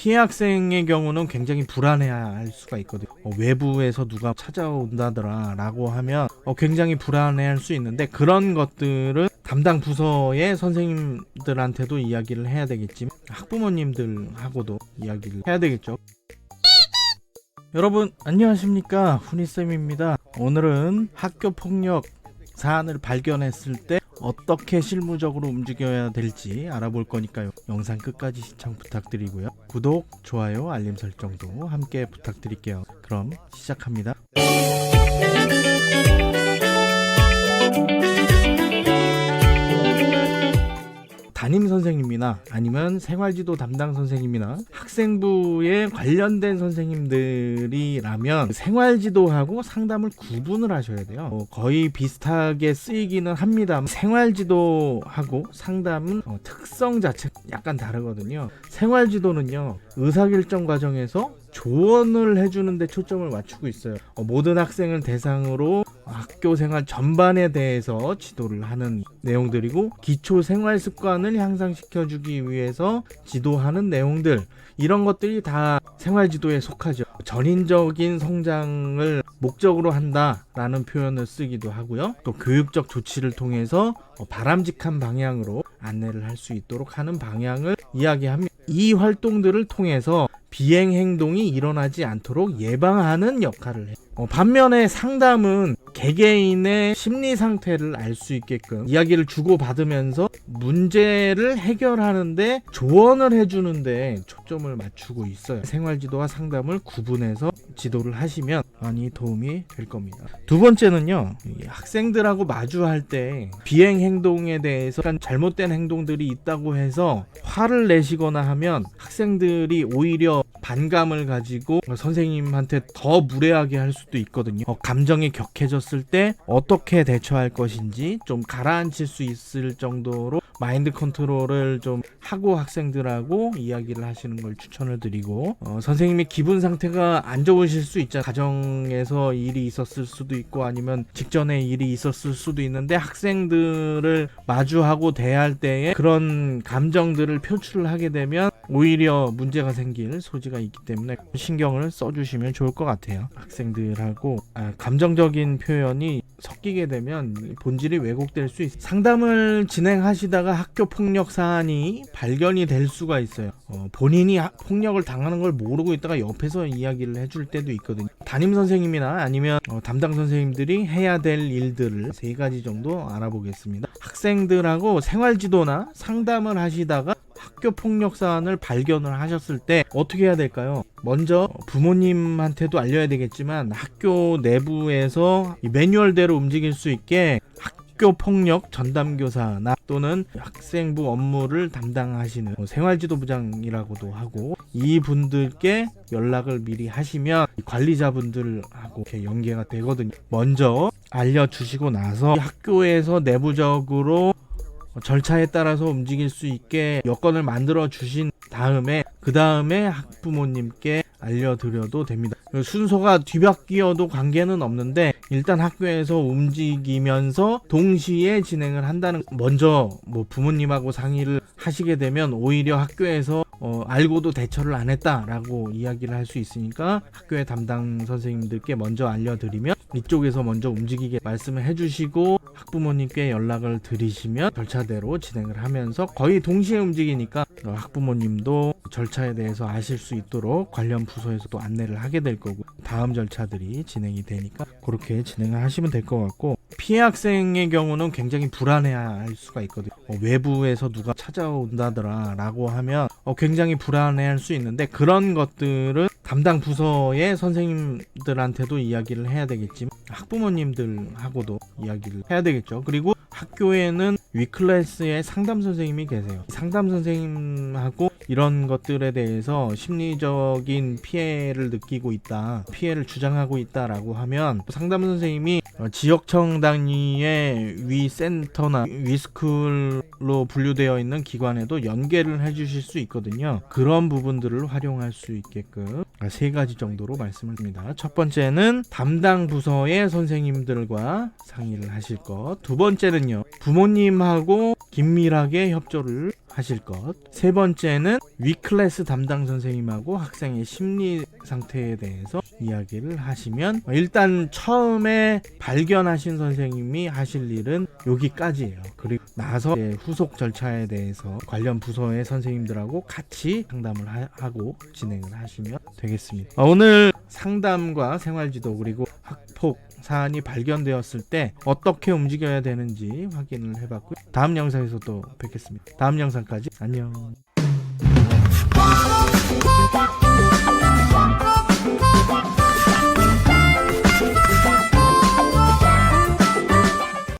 피해 학생의 경우는 굉장히 불안해할 수가 있거든요. 어, 외부에서 누가 찾아온다더라라고 하면 어, 굉장히 불안해할 수 있는데 그런 것들은 담당 부서의 선생님들한테도 이야기를 해야 되겠지만 학부모님들하고도 이야기를 해야 되겠죠. 여러분 안녕하십니까 훈이쌤입니다. 오늘은 학교 폭력 사안을 발견했을 때 어떻게 실무적으로 움직여야 될지 알아볼 거니까요. 영상 끝까지 시청 부탁드리고요. 구독, 좋아요, 알림 설정도 함께 부탁드릴게요. 그럼 시작합니다. 선생님이나 아니면 생활지도 담당 선생님이나 학생부에 관련된 선생님들이라면 생활지도하고 상담을 구분을 하셔야 돼요. 어, 거의 비슷하게 쓰이기는 합니다. 생활지도하고 상담은 어, 특성 자체 약간 다르거든요. 생활지도는요 의사결정 과정에서 조언을 해주는데 초점을 맞추고 있어요. 어, 모든 학생을 대상으로 학교 생활 전반에 대해서 지도를 하는 내용들이고 기초 생활 습관을 향상시켜 주기 위해서 지도하는 내용들 이런 것들이 다 생활 지도에 속하죠. 전인적인 성장을 목적으로 한다라는 표현을 쓰기도 하고요. 또 교육적 조치를 통해서 어, 바람직한 방향으로 안내를 할 수 있도록 하는 방향을 이야기합니다. 이 활동들을 통해서 비행 행동이 일어나지 않도록 예방하는 역할을 해요. 어, 반면에 상담은 개개인의 심리 상태를 알 수 있게끔 이야기를 주고받으면서 문제를 해결하는데 조언을 해주는데 초점을 맞추고 있어요. 생활지도와 상담을 구분해서 지도를 하시면 많이 도움이 될 겁니다. 두 번째는요, 이 학생들하고 마주할 때 비행 행동에 대해서 약간 잘못된 행동들이 있다고 해서 화를 내시거나 하면 학생들이 오히려 반감을 가지고 선생님한테 더 무례하게 할 수도 있거든요. 어, 감정이 격해졌을 때 어떻게 대처할 것인지 좀 가라앉힐 수 있을 정도로 마인드 컨트롤을 좀 하고 학생들하고 이야기를 하시는 걸 추천을 드리고 어, 선생님이 기분 상태가 안 좋으실 수 있잖아요. 가정에서 일이 있었을 수도 있고 아니면 직전에 일이 있었을 수도 있는데 학생들을 마주하고 대할 때에 그런 감정들을 표출을 하게 되면 오히려 문제가 생길 소지가 있기 때문에 신경을 써주시면 좋을 것 같아요. 학생들하고 아, 감정적인 표현이 섞이게 되면 본질이 왜곡될 수 있어요. 상담을 진행하시다가 학교 폭력 사안이 발견이 될 수가 있어요. 어, 본인이 하- 폭력을 당하는 걸 모르고 있다가 옆에서 이야기를 해줄 때도 있거든요. 담임 선생님이나 아니면 어, 담당 선생님들이 해야 될 일들을 세 가지 정도 알아보겠습니다. 학생들하고 생활 지도나 상담을 하시다가 학교 폭력 사안을 발견을 하셨을 때 어떻게 해야 될까요? 먼저 부모님한테도 알려야 되겠지만 학교 내부에서 이 매뉴얼대로 움직일 수 있게 학교 폭력 전담교사나 또는 학생부 업무를 담당하시는 뭐 생활지도부장이라고도 하고 이 분들께 연락을 미리 하시면 이 관리자분들하고 이렇게 연계가 되거든요. 먼저 알려주시고 나서 학교에서 내부적으로 절차에 따라서 움직일 수 있게 여건을 만들어 주신 다음에 그 다음에 학부모님께 알려드려도 됩니다. 순서가 뒤바뀌어도 관계는 없는데 일단 학교에서 움직이면서 동시에 진행을 한다는 먼저 뭐 부모님하고 상의를 하시게 되면 오히려 학교에서 어, 알고도 대처를 안 했다라고 이야기를 할 수 있으니까 학교의 담당 선생님들께 먼저 알려드리면 이쪽에서 먼저 움직이게 말씀을 해주시고 학부모님께 연락을 드리시면 절차대로 진행을 하면서 거의 동시에 움직이니까 어, 학부모님도 절차에 대해서 아실 수 있도록 관련 부서에서도 안내를 하게 될 거고 다음 절차들이 진행이 되니까 그렇게 진행을 하시면 될 것 같고 피해 학생의 경우는 굉장히 불안해할 수가 있거든요. 어, 외부에서 누가 찾아온다더라 라고 하면 어, 굉장히 불안해할 수 있는데 그런 것들은 담당 부서의 선생님들한테도 이야기를 해야 되겠지만 학부모님들하고도 이야기를 해야 되겠죠. 그리고 학교에는 위클래스의 상담 선생님이 계세요. 상담 선생님하고 이런 것들에 대해서 심리적인 피해를 느끼고 있다, 피해를 주장하고 있다라고 하면 상담 선생님이 어, 지역청 단위의 위 센터나 위스쿨로 분류되어 있는 기관에도 연계를 해주실 수 있거든요. 그런 부분들을 활용할 수 있게끔 세 가지 정도로 말씀을 드립니다. 첫 번째는 담당 부서의 선생님들과 상의를 하실 것. 두 번째는요, 부모님하고 긴밀하게 협조를 하실 것. 세 번째는 위클래스 담당 선생님하고 학생의 심리 상태에 대해서 이야기를 하시면 일단 처음에 발견하신 선생님이 하실 일은 여기까지예요. 그리고 나서 후속 절차에 대해서 관련 부서의 선생님들하고 같이 상담을 하, 고 진행을 하시면 되겠습니다. 어, 오늘 상담과 생활지도 그리고 학폭 사안이 발견되었을 때 어떻게 움직여야 되는지 확인을 해봤고 다음 영상에서 또 뵙겠습니다. 다음 영상까지 안녕.